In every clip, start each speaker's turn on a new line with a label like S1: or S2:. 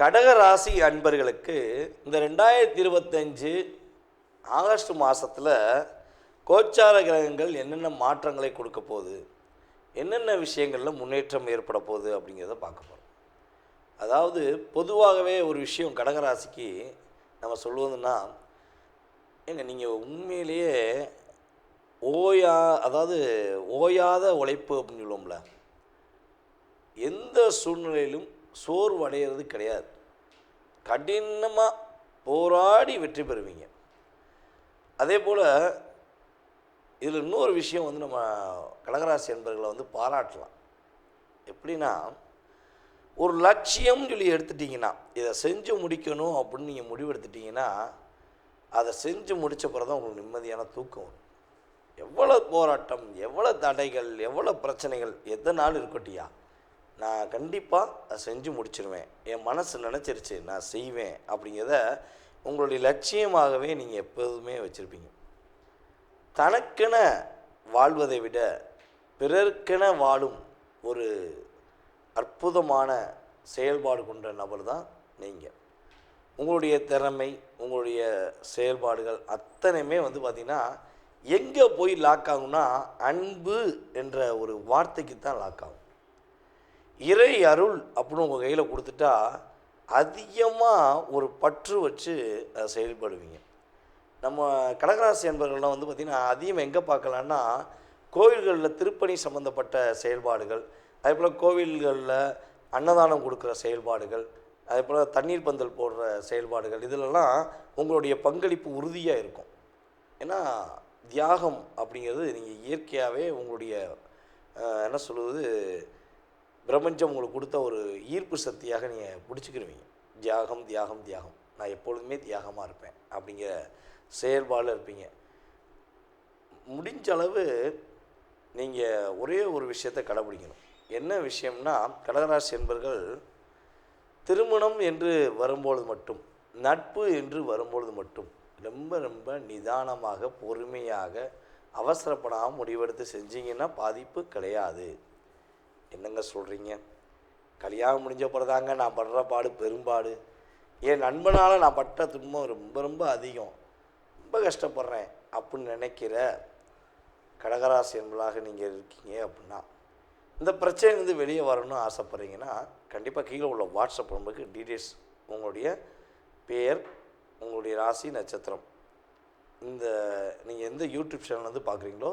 S1: கடக ராசி அன்பர்களுக்கு இந்த ரெண்டாயிரத்தி இருபத்தஞ்சு ஆகஸ்ட் மாதத்தில் கோச்சார கிரகங்கள் என்னென்ன மாற்றங்களை கொடுக்க போகுது? என்னென்ன விஷயங்களில் முன்னேற்றம் ஏற்பட போகுது அப்படிங்கிறத பார்க்க போகிறோம் அதாவது பொதுவாகவே ஒரு விஷயம் கடகராசிக்கு நம்ம சொல்லுவதுன்னா ஏங்க நீங்கள் உண்மையிலேயே ஓயா அதாவது ஓயாத உழைப்பு அப்படின்னு சொல்லுவோம்ல எந்த சூழ்நிலையிலும் சோர்வு அடையிறது கிடையாது. கடினமாக போராடி வெற்றி பெறுவீங்க. அதே போல் இதில் இன்னொரு விஷயம் வந்து நம்ம கடகராசி என்பர்களை வந்து பாராட்டலாம். எப்படின்னா ஒரு லட்சியம் சொல்லி எடுத்துட்டிங்கன்னா இதை செஞ்சு முடிக்கணும் அப்படின்னு நீங்கள் முடிவெடுத்துட்டிங்கன்னா அதை செஞ்சு முடித்த பிறகு தான் உங்களுக்கு நிம்மதியான தூக்கம் வரும். எவ்வளோ போராட்டம் எவ்வளோ தடைகள் எவ்வளோ பிரச்சனைகள் எதனாலும் இருக்கட்டியா நான் கண்டிப்பாக அதை செஞ்சு முடிச்சிருவேன். என் மனசு நினச்சிருச்சு நான் செய்வேன் அப்படிங்கிறத உங்களுடைய லட்சியமாகவே நீங்கள் எப்போதுமே வச்சுருப்பீங்க. தனக்கென வாழ்வதை விட பிறர்க்கென வாழும் ஒரு அற்புதமான செயல்பாடு கொண்ட நபர் தான் நீங்கள் உங்களுடைய திறமை உங்களுடைய செயல்பாடுகள் அத்தனையுமே வந்து பார்த்திங்கன்னா எங்கே போய் லாக் ஆகும்னா அன்பு என்ற ஒரு வார்த்தைக்கு தான் லாக் ஆகும். இறை அருள் அப்படின்னு உங்கள் கையில் கொடுத்துட்டா அதிகமாக ஒரு பற்று வச்சு அதை செயல்படுவீங்க. நம்ம கடகராசி என்பவர்கள்லாம் வந்து பார்த்திங்கன்னா அதிகம் எங்கே பார்க்கலான்னா கோவில்களில் திருப்பணி சம்மந்தப்பட்ட செயல்பாடுகள் அதே போல் கோவில்களில் அன்னதானம் கொடுக்குற செயல்பாடுகள் அதே போல் தண்ணீர் பந்தல் போடுற செயல்பாடுகள் இதிலெல்லாம் உங்களுடைய பங்களிப்பு உறுதியாக இருக்கும். ஏன்னா தியாகம் அப்படிங்கிறது நீங்கள் இயற்கையாகவே உங்களுடைய என்ன சொல்லுவது பிரபஞ்சம் உங்களுக்கு கொடுத்த ஒரு ஈர்ப்பு சக்தியாக நீங்கள் பிடிச்சிக்கிருவீங்க. தியாகம் தியாகம் தியாகம். நான் எப்பொழுதுமே தியாகமாக இருப்பேன் அப்படிங்கிற செயல்பாடில் இருப்பீங்க. முடிஞ்ச அளவு நீங்கள் ஒரே ஒரு விஷயத்தை கடைபிடிக்கணும். என்ன விஷயம்னா கடகராசி என்பர்கள் திருமணம் என்று வரும்பொழுது மட்டும் நட்பு என்று வரும்பொழுது மட்டும் ரொம்ப ரொம்ப நிதானமாக பொறுமையாக அவசரப்படாமல் முடிவெடுத்து செஞ்சீங்கன்னா பாதிப்பு கிடையாது. என்னங்க சொல்கிறீங்க கல்யாணம் முடிஞ்ச பிறதாங்க நான் படுற பாடு பெரும்பாடு. என் நண்பனால் நான் பட்ட துன்பம் ரொம்ப ரொம்ப அதிகம். ரொம்ப கஷ்டப்படுறேன் அப்படின்னு நினைக்கிற கடகராசி என்பதாக நீங்கள் இருக்கீங்க அப்படின்னா இந்த பிரச்சனையிலேருந்து வெளியே வரணும்னு ஆசைப்பட்றீங்கன்னா கண்டிப்பாக கீழே உள்ள வாட்ஸ்அப் நம்பருக்கு டீட்டெயில்ஸ் உங்களுடைய பெயர் உங்களுடைய ராசி நட்சத்திரம். இந்த நீங்கள் எந்த யூடியூப் சேனல் வந்து பார்க்குறீங்களோ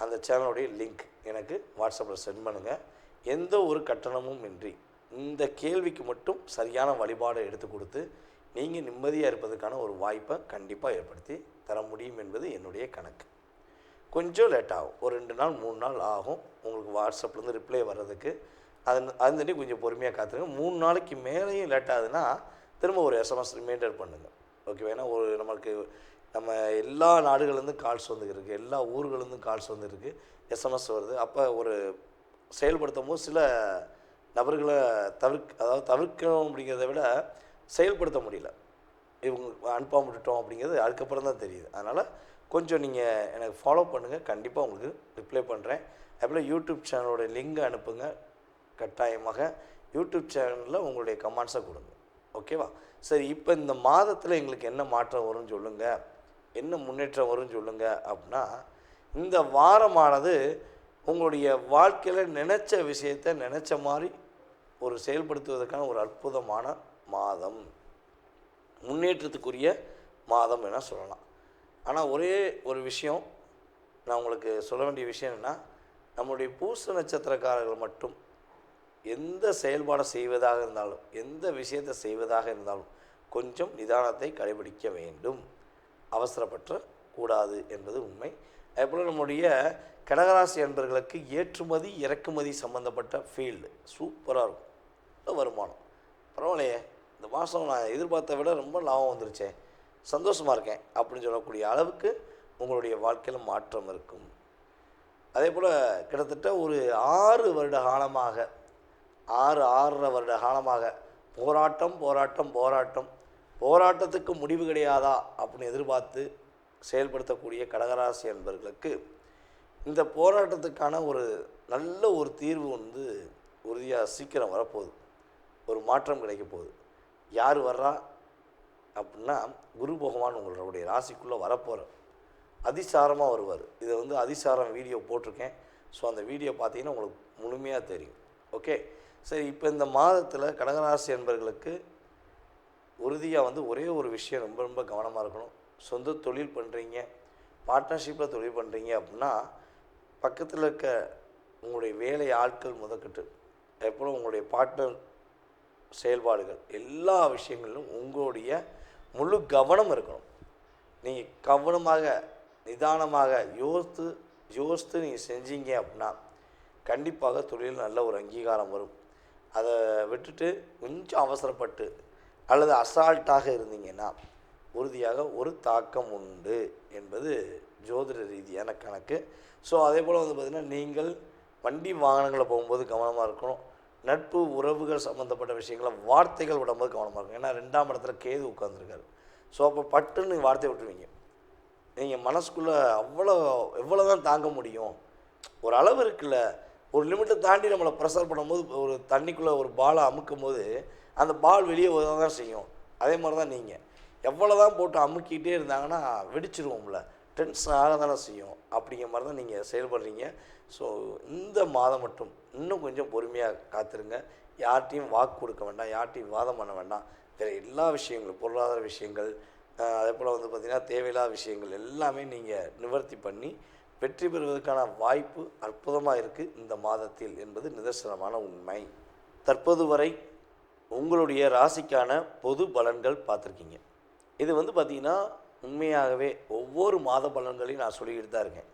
S1: அந்த சேனலுடைய லிங்க் எனக்கு வாட்ஸ்அப்பில் சென்ட் பண்ணுங்கள் எந்த ஒரு கட்டணமும் இன்றி இந்த கேள்விக்கு மட்டும் சரியான வழிபாடை எடுத்து கொடுத்து நீங்கள் நிம்மதியாக இருப்பதற்கான ஒரு வாய்ப்பை கண்டிப்பாக ஏற்படுத்தி தர முடியும் என்பது என்னுடைய கணக்கு. கொஞ்சம் லேட் ஆகும். ஒரு ரெண்டு நாள் மூணு நாள் ஆகும். உங்களுக்கு வாட்ஸ்அப்லேருந்து ரிப்ளை வர்றதுக்கு. அது அதுந்தண்டி கொஞ்சம் பொறுமையாக காத்துருங்க. மூணு நாளைக்கு மேலேயும் லேட் ஆகுதுன்னா திரும்ப ஒரு எஸ்எம்எஸ் ரிமைண்டர் பண்ணுங்கள் ஓகே ஏன்னா ஒரு நம்மளுக்கு நம்ம எல்லா நாடுகள்லேருந்து கால்ஸ் வந்துருக்கு எல்லா ஊர்கள்லேருந்து கால்ஸ் வந்துருக்கு எஸ்எம்எஸ் வருது. அப்போ ஒரு செயல்படுத்தும் போது சில நபர்களை தவிர்க்க அதாவது தவிர்க்கணும் அப்படிங்கிறத விட செயல்படுத்த முடியல. இவங்க அனுப்பாம விட்டுட்டோம் அப்படிங்கிறது அதுக்கப்புறம் தான் தெரியுது. அதனால் கொஞ்சம் நீங்கள் எனக்கு ஃபாலோ பண்ணுங்கள் கண்டிப்பாக உங்களுக்கு ரிப்ளை பண்ணுறேன் அதுபோல் யூடியூப் சேனலோட லிங்கை அனுப்புங்க. கட்டாயமாக யூடியூப் சேனலில் உங்களுடைய கமெண்ட்ஸை கொடுங்க. ஓகேவா சரி இப்போ இந்த மாதத்தில் எங்களுக்கு என்ன மாற்றம் வரும்னு சொல்லுங்கள் என்ன முன்னேற்றம் வரும்னு சொல்லுங்கள் அப்படின்னா இந்த வாரமானது உங்களுடைய வாழ்க்கையில் நினச்ச விஷயத்தை நினச்ச மாதிரி ஒரு செயல்படுத்துவதற்கான ஒரு அற்புதமான மாதம். முன்னேற்றத்துக்குரிய மாதம் என சொல்லலாம். ஆனால் ஒரே ஒரு விஷயம் நான் உங்களுக்கு சொல்ல வேண்டிய விஷயம் என்னென்னா நம்முடைய பூச நட்சத்திரக்காரர்கள் மட்டும் எந்த செயல்பாடை செய்வதாக இருந்தாலும் எந்த விஷயத்தை செய்வதாக இருந்தாலும் கொஞ்சம் நிதானத்தை கடைபிடிக்க வேண்டும். அவசரப்பற்ற கூடாது என்பது உண்மை. அதேபோல் நம்முடைய கடகராசி என்பர்களுக்கு ஏற்றுமதி இறக்குமதி சம்மந்தப்பட்ட ஃபீல்டு சூப்பராக இருக்கும். வருமானம். பரவாயில்லையே இந்த மாதம் நான் எதிர்பார்த்த விட ரொம்ப லாபம் வந்துருச்சேன் சந்தோஷமாக இருக்கேன் அப்படின்னு சொல்லக்கூடிய அளவுக்கு உங்களுடைய வாழ்க்கையில் மாற்றம் இருக்கும். அதே போல் கிட்டத்தட்ட ஒரு ஆறு வருட காலமாக ஆறு ஆறரை வருட காலமாக போராட்டம் போராட்டம் போராட்டம். போராட்டத்துக்கு முடிவு கிடையாதா அப்படின்னு எதிர்பார்த்து செயல்படுத்தக்கூடிய கடகராசி என்பர்களுக்கு இந்த போராட்டத்துக்கான ஒரு நல்ல ஒரு தீர்வு வந்து உறுதியாக சீக்கிரம் வரப்போகுது. ஒரு மாற்றம் கிடைக்க போகுது. யார் வர்றா? அப்படின்னா குரு பகவான் உங்களுடைய ராசிக்குள்ளே வரப்போகிறார் அதிசாரமாக வருவார். இதை வந்து அதிசாரம் வீடியோ போட்டிருக்கேன். ஸோ அந்த வீடியோ பார்த்தீங்கன்னா உங்களுக்கு முழுமையாக தெரியும். ஓகே? சரி இப்போ இந்த மாதத்தில் கடகராசி என்பர்களுக்கு உறுதியாக வந்து ஒரே ஒரு விஷயம் ரொம்ப ரொம்ப கவனமாக இருக்கணும். சொந்த தொழில் பண்ணுறீங்க பார்ட்னர்ஷிப்பில் தொழில் பண்ணுறீங்க அப்படின்னா பக்கத்தில் இருக்க உங்களுடைய வேலை ஆட்கள் முதற்கட்டு எப்போ உங்களுடைய பார்ட்னர் செயல்பாடுகள் எல்லா விஷயங்களிலும் உங்களுடைய முழு கவனம் இருக்கணும். நீங்கள் கவனமாக நிதானமாக யோசித்து யோசித்து நீங்கள் செஞ்சீங்க அப்படின்னா கண்டிப்பாக தொழில் நல்ல ஒரு அங்கீகாரம் வரும். அதை விட்டுட்டு கொஞ்சம் அவசரப்பட்டு அல்லது அசால்ட்டாக இருந்தீங்கன்னா உறுதியாக ஒரு தாக்கம் உண்டு என்பது ஜோதிட ரீதியான கணக்கு. ஸோ அதே போல் வந்து பார்த்திங்கன்னா நீங்கள் வண்டி வாகனங்களை போகும்போது கவனமாக இருக்கணும். நட்பு உறவுகள் சம்மந்தப்பட்ட விஷயங்களை வார்த்தைகள் விடும்போது கவனமாக இருக்கும் ஏன்னா ரெண்டாம் இடத்துல கேது உட்காந்துருக்காரு ஸோ அப்போ பட்டுன்னு வார்த்தை விட்டுருவீங்க. நீங்கள் மனசுக்குள்ளே அவ்வளோ எவ்வளோ தான் தாங்க முடியும். ஒரு அளவு இருக்குல்ல. ஒரு லிமிட்டை தாண்டி நம்மளை ப்ரெஷர் பண்ணும்போது ஒரு தண்ணிக்குள்ளே ஒரு பாலை அமுக்கும் போது அந்த பால் வெளியே தான் செய்யும். அதே மாதிரி தான் நீங்கள் எவ்வளோ தான் போட்டு அமுக்கிட்டே இருந்தாங்கன்னா வெடிச்சிருவோம்ல. டென்ஷன் ஆக தானே செய்யும். அப்படிங்கிற மாதிரி தான் நீங்கள் செயல்படுறீங்க. ஸோ இந்த மாதம் மட்டும் இன்னும் கொஞ்சம் பொறுமையாக காத்திருங்க. யார்கிட்டையும் வாக்கு கொடுக்க வேண்டாம். யார்கிட்டையும் வாதம் பண்ண வேண்டாம். வேறு எல்லா விஷயங்களும் பொருளாதார விஷயங்கள் அதே போல் வந்து பார்த்திங்கன்னா தேவையில்லாத விஷயங்கள் எல்லாமே நீங்கள் நிவர்த்தி பண்ணி வெற்றி பெறுவதற்கான வாய்ப்பு அற்புதமாக இருக்குது இந்த மாதத்தில் என்பது நிதர்சனமான உண்மை. தற்போது வரை உங்களுடைய ராசிக்கான பொது பலன்கள் பார்த்துருக்கீங்க. இது வந்து பார்த்திங்கன்னா உண்மையாகவே ஒவ்வொரு மாத பலன்களையும் நான் சொல்லிக்கிட்டு தான் இருக்கேன்.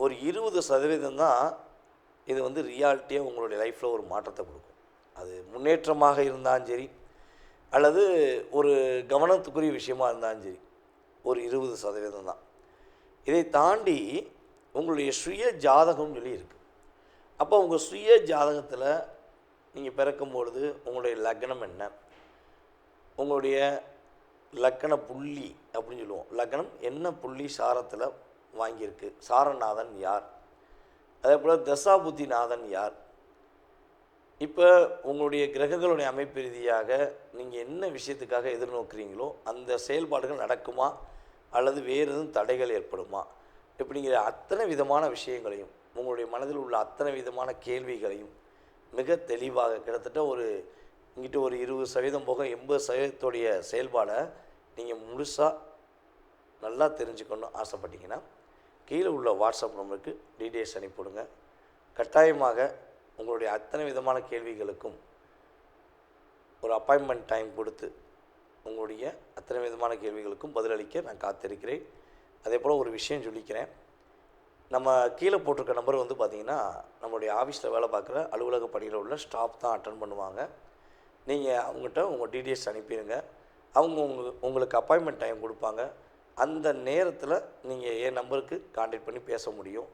S1: ஒரு இருபது சதவீதம் தான் இது வந்து ரியாலிட்டியாக உங்களுடைய லைஃப்பில் ஒரு மாற்றத்தை கொடுக்கும். அது முன்னேற்றமாக இருந்தாலும் சரி அல்லது ஒரு கவனத்துக்குரிய விஷயமாக இருந்தாலும் சரி ஒரு இருபது சதவீதம் தான். இதை தாண்டி உங்களுடைய சுய ஜாதகம்னு சொல்லி இருக்குது அப்போ உங்கள் சுய ஜாதகத்தில் நீங்கள் பிறக்கும்பொழுது உங்களுடைய லக்னம் என்ன? உங்களுடைய லக்கண புள்ளி அப்படின்னு சொல்லுவோம். லக்கணம் என்ன புள்ளி சாரத்தில் வாங்கியிருக்கு? சாரநாதன் யார்? அதே போல் தசாபுத்திநாதன் யார்? இப்போ உங்களுடைய கிரகங்களுடைய அமைப்பு ரீதியாக நீங்கள் என்ன விஷயத்துக்காக எதிர்நோக்குறீங்களோ அந்த செயல்பாடுகள் நடக்குமா? அல்லது வேறு எதுவும் தடைகள் ஏற்படுமா? இப்படிங்கிற அத்தனை விதமான விஷயங்களையும் உங்களுடைய மனதில் உள்ள அத்தனை விதமான கேள்விகளையும் மிக தெளிவாக கிட்டத்தட்ட ஒரு இங்கிட்ட ஒரு இருபது சதவீதம் போக எண்பது சதவீதத்துடைய செயல்பாடை நீங்கள் முழுசாக நல்லா தெரிஞ்சுக்கணும் ஆசைப்பட்டீங்கன்னா கீழே உள்ள வாட்ஸ்அப் நம்பருக்கு டீட்டெயில்ஸ் அனுப்பிவிடுங்க. கட்டாயமாக உங்களுடைய அத்தனை விதமான கேள்விகளுக்கும் ஒரு அப்பாயின்மெண்ட் டைம் கொடுத்து உங்களுடைய அத்தனை விதமான கேள்விகளுக்கும் பதிலளிக்க நான் காத்திருக்கிறேன். அதே போல் ஒரு விஷயம் சொல்லிக்கிறேன். நம்ம கீழே போட்டிருக்க நம்பர் வந்து பார்த்திங்கன்னா நம்மளுடைய ஆஃபீஸில் வேலை பார்க்குற அலுவலக பணியில் உள்ள ஸ்டாஃப் தான் அட்டன் பண்ணுவாங்க. நீங்கள் அவங்ககிட்ட உங்கள் டீடைல்ஸ் அனுப்பிடுங்க அவங்க உங்க உங்களுக்கு அப்பாயின்மெண்ட் டைம் கொடுப்பாங்க. அந்த நேரத்தில் நீங்கள் என் நம்பருக்கு காண்டாக்ட் பண்ணி பேச முடியும்.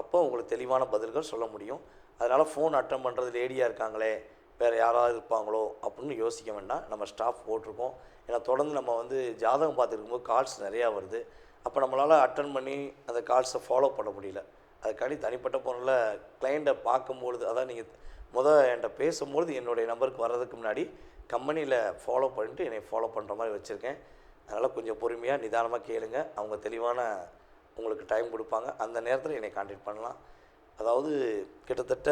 S1: அப்போ உங்களுக்கு தெளிவான பதில்கள் சொல்ல முடியும். அதனால் ஃபோன் அட்டன் பண்ணுறது லேடியாக இருக்காங்களே வேறு யாராவது இருப்பாங்களோ அப்படின்னு யோசிக்க வேண்டாம். நம்ம ஸ்டாஃப் போட்டிருக்கோம். ஏன்னா தொடர்ந்து நம்ம வந்து ஜாதகம் பார்த்துருக்கும்போது கால்ஸ் நிறையா வருது. அப்போ நம்மளால் அட்டன் பண்ணி அந்த கால்ஸை ஃபாலோ பண்ண முடியல. அதுக்காண்டி தனிப்பட்ட பொருளில் கிளைண்ட்டை பார்க்கும்பொழுது அதான் நீங்கள் முதல் என்கிட்ட பேசும்பொழுது என்னுடைய நம்பருக்கு வர்றதுக்கு முன்னாடி கம்பெனியில் ஃபாலோ பண்ணிட்டு என்னை ஃபாலோ பண்ணுற மாதிரி வச்சுருக்கேன். அதனால் கொஞ்சம் பொறுமையாக நிதானமாக கேளுங்க. அவங்க தெளிவான உங்களுக்கு டைம் கொடுப்பாங்க. அந்த நேரத்தில் என்னை காண்டாக்ட் பண்ணலாம். அதாவது கிட்டத்தட்ட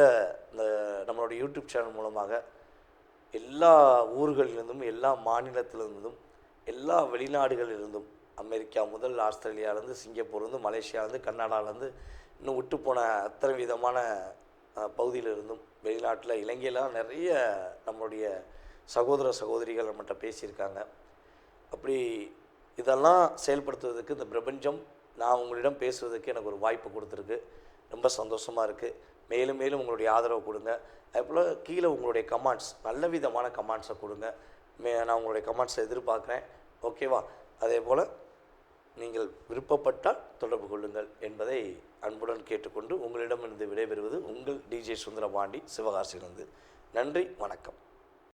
S1: இந்த நம்மளோட யூடியூப் சேனல் மூலமாக எல்லா ஊர்களிலிருந்தும் எல்லா மாநிலத்திலிருந்தும் எல்லா வெளிநாடுகளிலிருந்தும் அமெரிக்கா முதல் ஆஸ்திரேலியாவிலேருந்து சிங்கப்பூர்லேருந்து மலேசியாவிலேருந்து கர்நாடகாவிலேருந்து இன்னும் விட்டு போன அத்தனை விதமான பகுதியிலிருந்தும் வெளிநாட்டில் இலங்கையிலாம் நிறைய நம்மளுடைய சகோதர சகோதரிகள் நம்மகிட்ட பேசியிருக்காங்க. அப்படி இதெல்லாம் செயல்படுத்துவதற்கு இந்த பிரபஞ்சம் நான் உங்களிடம் பேசுவதற்கு எனக்கு ஒரு வாய்ப்பு கொடுத்துருக்கு. ரொம்ப சந்தோஷமாக இருக்குது மேலும் மேலும் உங்களுடைய ஆதரவு கொடுங்க. அதே போல் கீழே உங்களுடைய கமெண்ட்ஸ் நல்ல விதமான கமெண்ட்ஸை கொடுங்க. மே நான் உங்களுடைய கமெண்ட்ஸை எதிர்பார்க்குறேன். ஓகேவா அதே போல் நீங்கள் விருப்பப்பட்டால் தொடர்பு கொள்ளுங்கள் என்பதை அன்புடன் கேட்டுக்கொண்டு உங்களிடமிருந்து விடைபெறுவது உங்கள் டிஜே சுந்தரபாண்டி சிவகாசியிலிருந்து. நன்றி வணக்கம்.